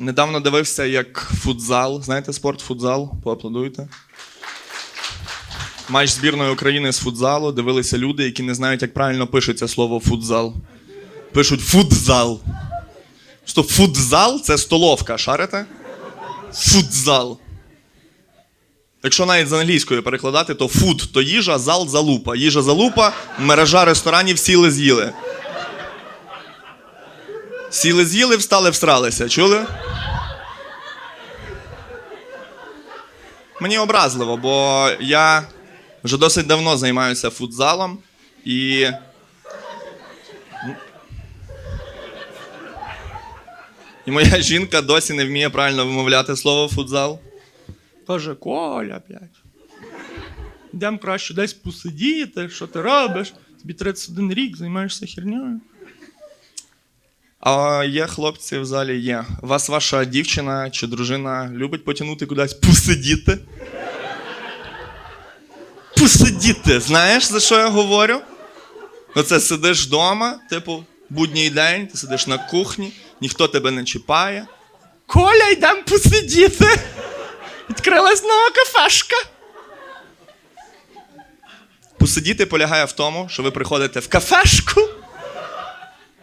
Недавно дивився, як футзал. Знаєте спорт футзал? Поаплодуйте. Матч збірної України з футзалу дивилися люди, які не знають, як правильно пишеться слово футзал. Пишуть футзал. Що футзал це столовка, шарите? Футзал. Якщо навіть з англійської перекладати, то фуд то їжа, зал залупа. Їжа залупа, мережа ресторанів сіли з'їли. Сіли з'їли, встали, всралися. Чули? Мені образливо, бо я вже досить давно займаюся футзалом і. І моя жінка досі не вміє правильно вимовляти слово футзал. Каже, Коля, блядь. Йдемо краще десь посидіти, що ти робиш? Тобі 31 рік, займаєшся хернею. А є хлопці в залі є. Вас ваша дівчина чи дружина любить потягнути кудись посидіти? Посидіти. Знаєш, за що я говорю? Оце сидиш вдома, типу, будній день, ти сидиш на кухні, ніхто тебе не чіпає. Коля, йдемо посидіти. Відкрилась нова кафешка. Посидіти полягає в тому, що ви приходите в кафешку,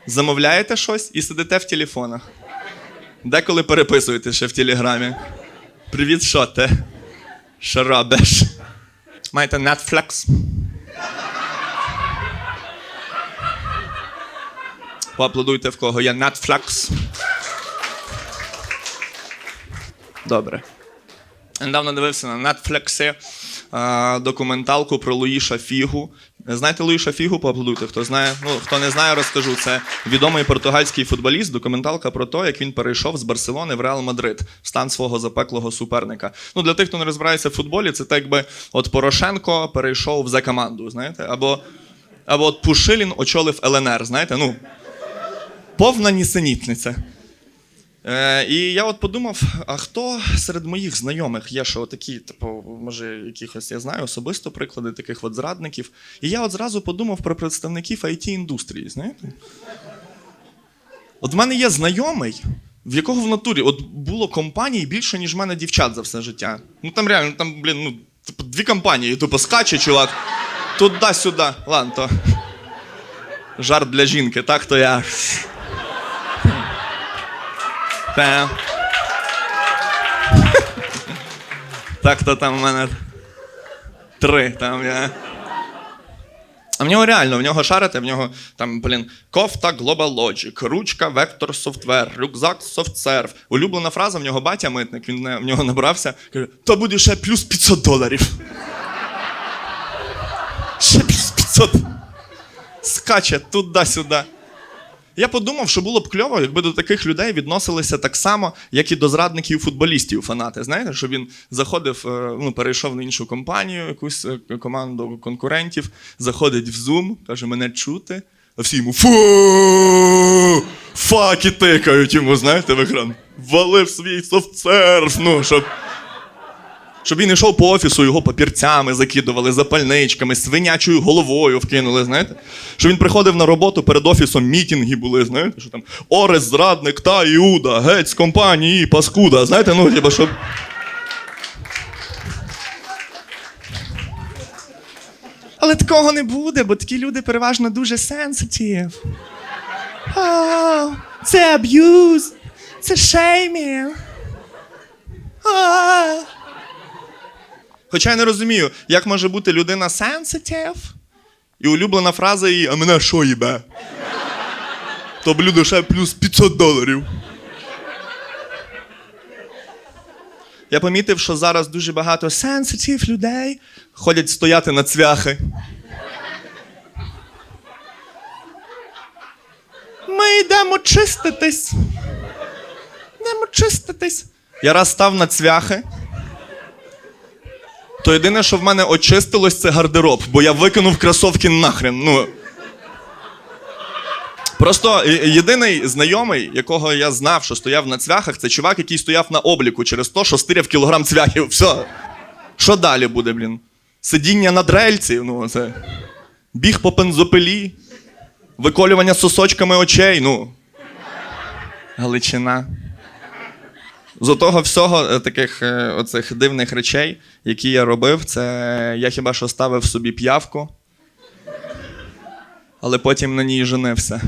замовляєте щось і сидите в телефонах. Деколи переписуєте ще в телеграмі. Привіт, що ти? Що робиш? Маєте Netflix? Поаплодуйте, в кого є Netflix. Добре. Недавно дивився на Netflix е, документалку про Луїша Фігу. Знаєте Луїша Фігу? Поаплодуйте, хто знає. Ну, хто не знає, розкажу. Це відомий португальський футболіст, документалка про те, як він перейшов з Барселони в Реал Мадрид в стан свого запеклого суперника. Ну, для тих, хто не розбирається в футболі, це так би от Порошенко перейшов в За-команду, знаєте? Або, або от Пушилін очолив ЛНР, знаєте? Ну, повна нісенітниця. Е, і я от подумав: а хто серед моїх знайомих є, що такі, типу, може, якихось я знаю особисто приклади таких от зрадників. І я от зразу подумав про представників it індустрії знаєте? От в мене є знайомий, в якого в натурі от було компаній більше, ніж в мене дівчат за все життя. Ну там реально, там, блін, ну, типу, дві компанії, тупо скаче, чувак. Туди-сюди. Ладно, то. Жарт для жінки, так то я. Та. Так то там в мене три там я. А в нього реально, в нього шарите, в нього там, блін, кофта Global Logic, ручка Vector Software, рюкзак SoftServe. Улюблена фраза в нього батя митник, він в нього набрався, каже, то буде ще плюс 500 доларів. Ще плюс 500. Скаче туди-сюди. Я подумав, що було б кльово, якби до таких людей відносилися так само, як і до зрадників футболістів, фанати. Знаєте, що він заходив, е, ну, перейшов на іншу компанію, якусь е, команду конкурентів, заходить в Zoom, каже, мене чути, а всі йому фу факи тикають йому, знаєте, в екран. Валив свій софтсерф, ну, щоб. Щоб він йшов по офісу, його папірцями закидували, запальничками, свинячою головою вкинули, знаєте? Що він приходив на роботу, перед офісом мітінги були, знаєте, що там Орес, зрадник та Іуда, геть з компанії, паскуда. Знаєте, ну, хіба щоб. Але такого не буде, бо такі люди переважно дуже сенситив. А, Це аб'юз, це шеймінг. Хоча я не розумію, як може бути людина sensitive, і улюблена фраза її, а мене що їбе? То блюдо ще плюс 500 доларів. Я помітив, що зараз дуже багато sensitive людей ходять стояти на цвяхи. Ми йдемо чиститись. Йдемо чиститись. Я раз став на цвяхи. То єдине, що в мене очистилось, це гардероб, бо я викинув кросовки нахрен. Ну. Просто е- єдиний знайомий, якого я знав, що стояв на цвяхах, це чувак, який стояв на обліку через те, що стиряв кілограм цвяхів. Все. Що далі буде, блін? Сидіння на дрельці, ну це. Біг по бензопилі, виколювання сосочками очей, ну. Галичина. З того всього е, таких е, оцих дивних речей, які я робив, це я хіба що ставив собі п'явку, але потім на ній женився.